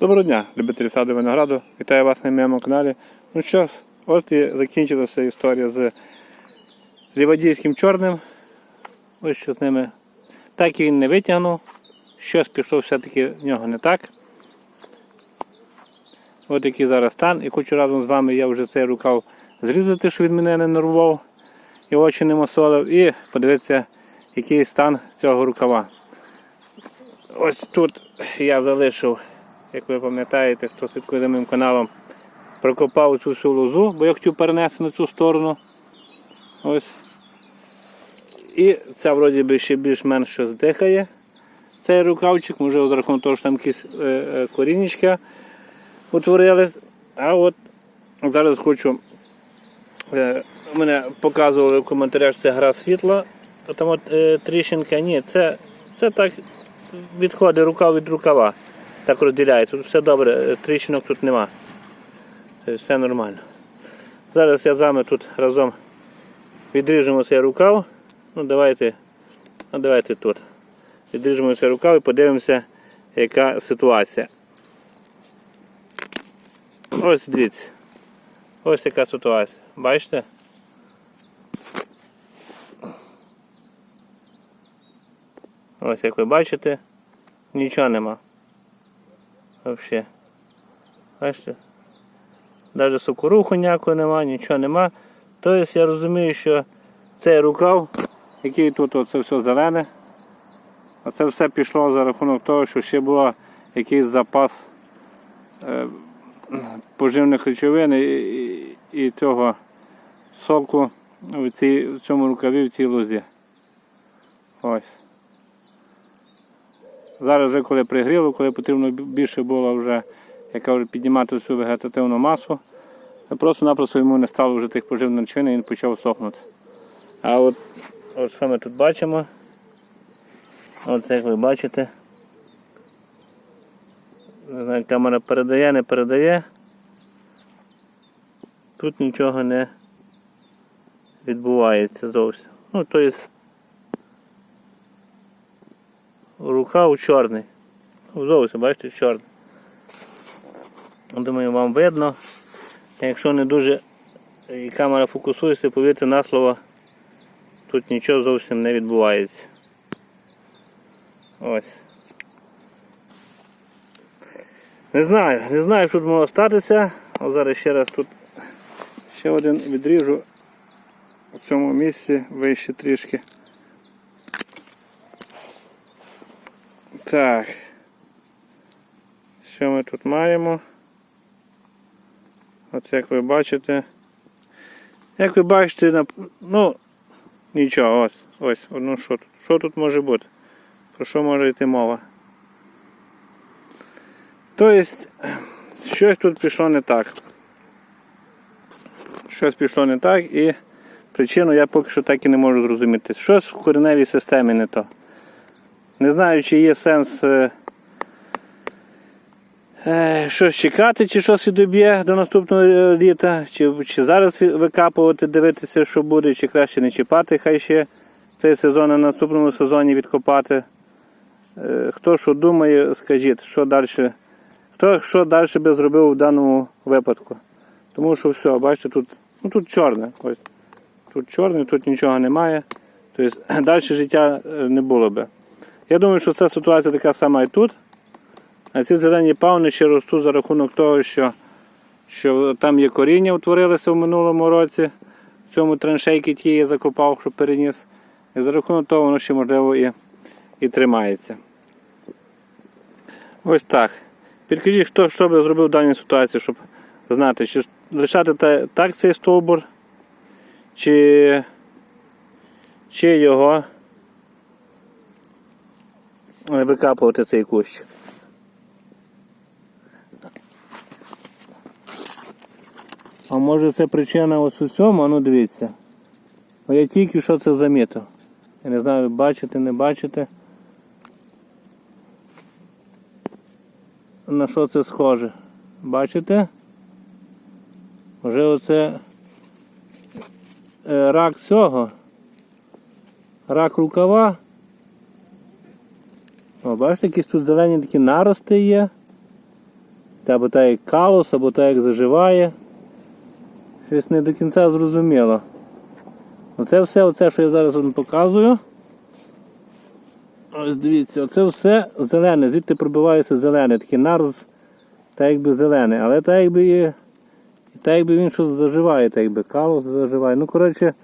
Доброго дня, любителі саду винограду. Вітаю вас на моєму каналі. Ну що ж, от і закінчилася історія з лівадійським чорним. Ось що з ними. Так і він не витягнув. Щось пішло все-таки в нього не так. От який зараз стан. І хочу разом з вами я вже цей рукав зрізати, щоб він мене не нервував і очі не мосолив. І подивитися, який стан цього рукава. Ось тут я залишив, як ви пам'ятаєте, хто слідкує за моїм каналом, прокопав цю всю лозу, бо я хотів перенести на цю сторону. Ось. І це вроді би ще більш-менш щось дихає. Цей рукавчик, може за рахунок того, що там якісь е, е, корінечка утворились. А от зараз хочу. Е, мене показували в коментарях, це гра світла. Там от тріщинка, ні, це, це так відходи рукав від рукава. Так розділяється. Тут все добре, е, тріщинок тут нема. Тобто все нормально. Зараз я з вами тут разом відріжемо цей рукав. Ну давайте, ну, давайте тут. Відріжемо цей рукав і подивимося, яка ситуація. Ось дивіться. Ось яка ситуація. Бачите? Ось як ви бачите, нічого нема. Взагалі. Бачите? Навіть сокоруху ніякого нема, нічого нема. Тобто я розумію, що цей рукав, який тут оце все зелене, а це все пішло за рахунок того, що ще був якийсь запас е, поживних речовин і, і, цього соку в, цій, в цьому рукаві, в цій лозі. Ось. Зараз вже коли пригріло, коли потрібно більше було вже, як кажуть, піднімати всю вегетативну масу, просто-напросто йому не стало вже тих поживних речовин і він почав сохнути. А от, от що ми тут бачимо? От як ви бачите. Не знаю, камера передає, не передає. Тут нічого не відбувається зовсім. Ну, тобто рукав чорний. Ну, Зовсім, бачите, чорний. Думаю, вам видно. Якщо не дуже і камера фокусується, повірте на слово, тут нічого зовсім не відбувається. Ось. Не знаю, не знаю, що тут могло статися. А зараз ще раз тут ще один відріжу в цьому місці вище трішки. Так. Що ми тут маємо? От як ви бачите. Як ви бачите, ну, нічого, ось, ось, ну що тут? Що тут може бути? Про що може йти мова? Тобто, щось тут пішло не так. Щось пішло не так і причину я поки що так і не можу зрозуміти. Щось в кореневій системі не то. Не знаю, чи є сенс е, е, щось чекати, чи щось відоб'є до наступного е, літа, чи, чи зараз викапувати, дивитися, що буде, чи краще не чіпати, хай ще цей сезон, на наступному сезоні відкопати. Е, Хто що думає, скажіть, що далі, хто що далі би зробив у даному випадку. Тому що все, бачите, тут, ну, тут чорне. Ось. Тут чорне, тут нічого немає. Тобто далі життя е, не було би. Я думаю, що ця ситуація така сама і тут. А ці зелені пауни ще ростуть за рахунок того, що, що там є коріння, утворилося в минулому році. В цьому траншейки ті я закопав, що переніс. І за рахунок того воно ще можливо і, і тримається. Ось так. Підкажіть, хто що би зробив в даній ситуації, щоб знати, чи лишати та- так цей стовбур, чи, чи його викапувати цей кущ. А може це причина ось у цьому, ну дивіться. Бо я тільки що це замітив. Я не знаю, бачите, не бачите. На що це схоже? Бачите? Вже оце е, рак цього. Рак рукава. О, бачите, якісь тут зелені такі нарости є. Та або так як калус, або так як заживає. Щось не до кінця зрозуміло. Оце все, оце, що я зараз вам показую. Ось дивіться, оце все зелене, звідти пробивається зелене, такий нараз, так якби зелений, але так якби. І якби він щось заживає, так якби калус заживає. Ну, коротше,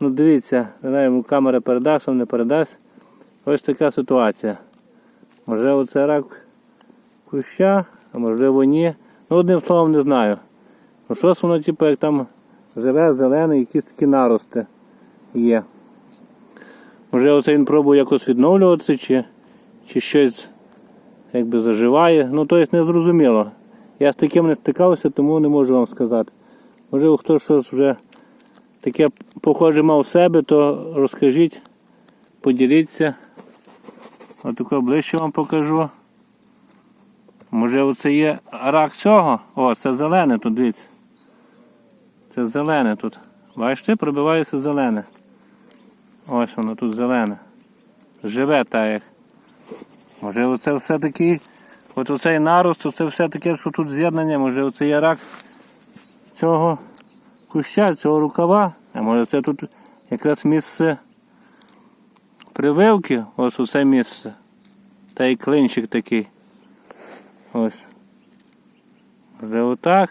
ну дивіться, не знаю, камера передасть, вам не передасть. Ось така ситуація. Можливо, це рак куща, а можливо ні. Ну, одним словом не знаю. Ну щось воно, типу, як там живе, зелене, якісь такі нарости є. Може оце він пробує якось відновлюватися, чи, чи щось якби заживає. Ну, то є не зрозуміло. Я з таким не стикався, тому не можу вам сказати. Можливо, хтось щось вже таке похоже мав в себе, то розкажіть, поділіться. Отако ближче вам покажу. Може оце є рак цього? О, це зелене тут, дивіться. Це зелене тут. Бачите, пробивається зелене. Ось воно тут зелене. Живе так як. Може оце все-таки, от оцей нарост, це все таке, що тут з'єднання, може оце є рак цього куща, цього рукава, а може це тут якраз місце прививки, ось оце місце. Та й клинчик такий. Ось. Може отак.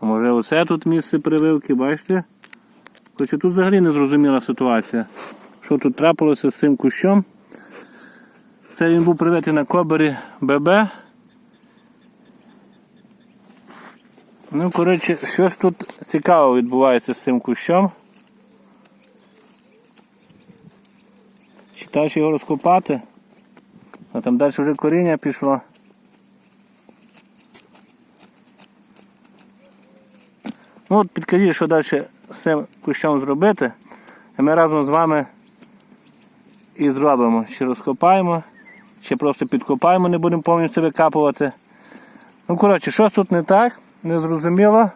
А може оце тут місце прививки, бачите? Хоча тут взагалі не зрозуміла ситуація. Що тут трапилося з цим кущом? Це він був привитий на кобері ББ. Ну, коротше, щось тут цікаво відбувається з цим кущом. Читаєш його розкопати, а там далі вже коріння пішло. Ну от підкажіть, що далі з цим кущом зробити. І ми разом з вами і зробимо. Чи розкопаємо, чи просто підкопаємо, не будемо повністю викапувати. Ну, коротше, щось тут не так, не зрозуміло.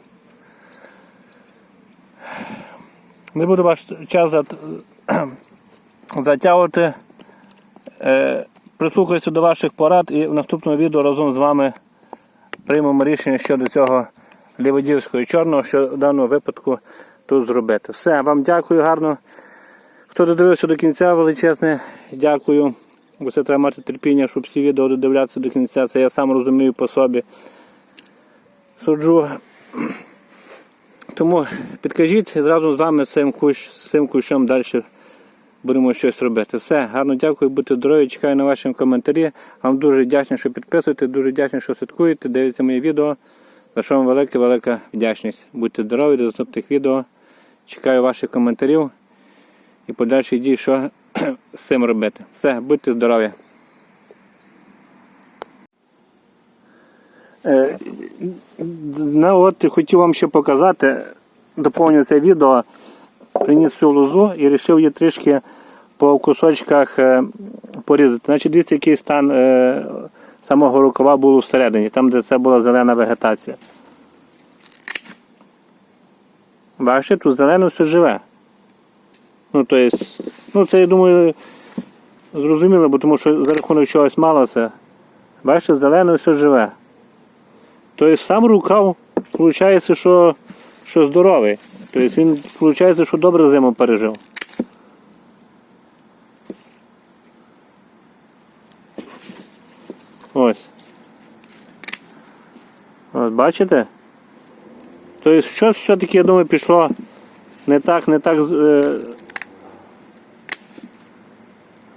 Не буду ваш час затягувати. Е, прислухаюся до ваших порад і в наступному відео разом з вами приймемо рішення щодо цього ліводівського і чорного, що в даному випадку тут зробити. Все, вам дякую гарно. Хто додивився до кінця, величезне, дякую. Бо це треба мати терпіння, щоб всі відео додивлятися до кінця. Це я сам розумію по собі. Суджу. Тому підкажіть зразу з вами з цим кущом далі будемо щось робити. Все, гарно дякую, будьте здорові, чекаю на ваші коментарі. Вам дуже вдячний, що підписуєте, дуже вдячний, що слідкуєте, дивитеся моє відео. За що вам велика, велика вдячність. Будьте здорові до наступних відео. Чекаю ваших коментарів і подальші дії, що з цим робити. Все, будьте здорові. Ну от хотів вам ще показати, доповню це відео, приніс цю лозу і вирішив її трішки по кусочках е, порізати. Значить, дивіться, який стан е, самого рукава був всередині, там, де це була зелена вегетація. Бачите, тут зелено все живе. Ну, то есть, ну це я думаю зрозуміло, бо тому що за рахунок чогось мало це. Бачите, зелено все живе. Тобто сам рукав, виходить, що, що здоровий. Тобто він виходить, що добре зиму пережив. Ось. Ось бачите? Тобто щось все-таки, я думаю, пішло не так, не так. Е...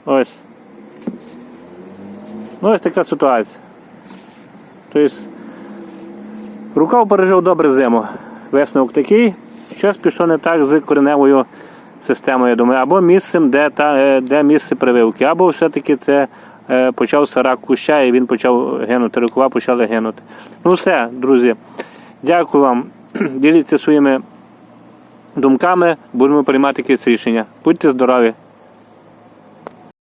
Ось. Ну ось така ситуація. Тобто рукав пережив добре зиму. Висновок такий, щось пішло не так з кореневою системою, я думаю, або місцем, де та, е, де місце прививки, або все-таки це е, почався рак куща і він почав гинути, рукава почали гинути. Ну все, друзі. Дякую вам. Діліться своїми думками, будемо приймати якісь рішення. Будьте здорові!